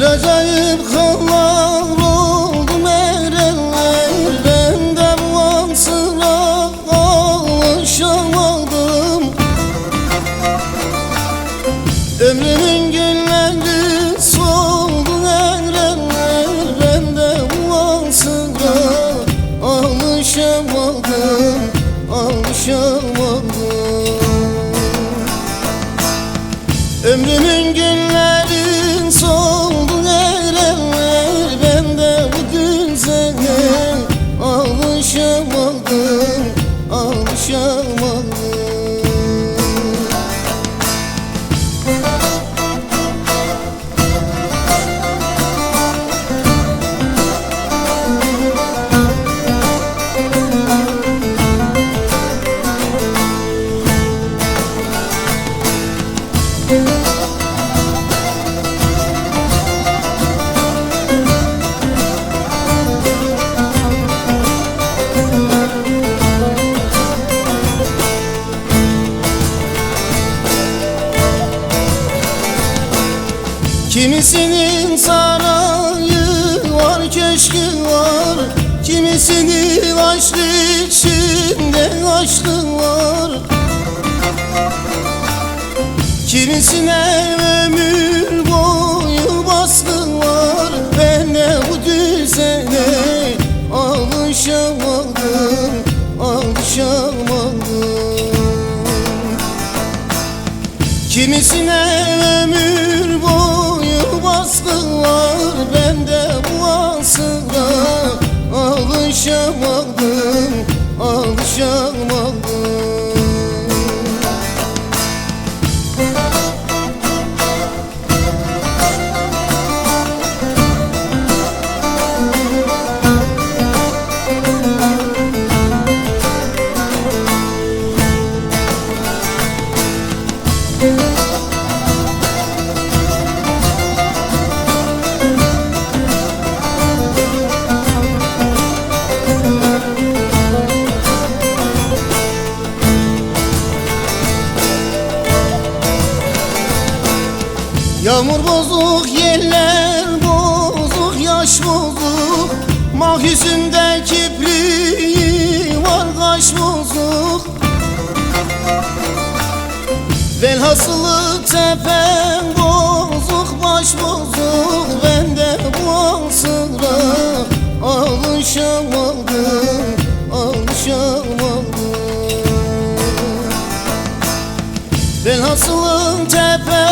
Bir acayip hallar oldu erenler Benden var sıra alışamadım. Ömrümün günleri soldu erenler Benden var sıra alışamadım Alışamadım. Ömrümün günleri Alışamadım Kimisinin sarayı var köşkü var. Kimisinin aşkı içinde aşkı var. Kimisine ömür boyu baskı var. Ben de bu düzene alışamadım Alışamadım. Kimisine ömür boyu baskı var Ben de bu asıra alışamadım Alışamadım Yağmur bozuk yerler bozuk yaş bozuk. Mah yüzünde kibriği var kaş bozuk. Velhasılı tepem bozuk baş bozuk. Bende bu asıra alışamadım Alışamadım. Velhasılı tepem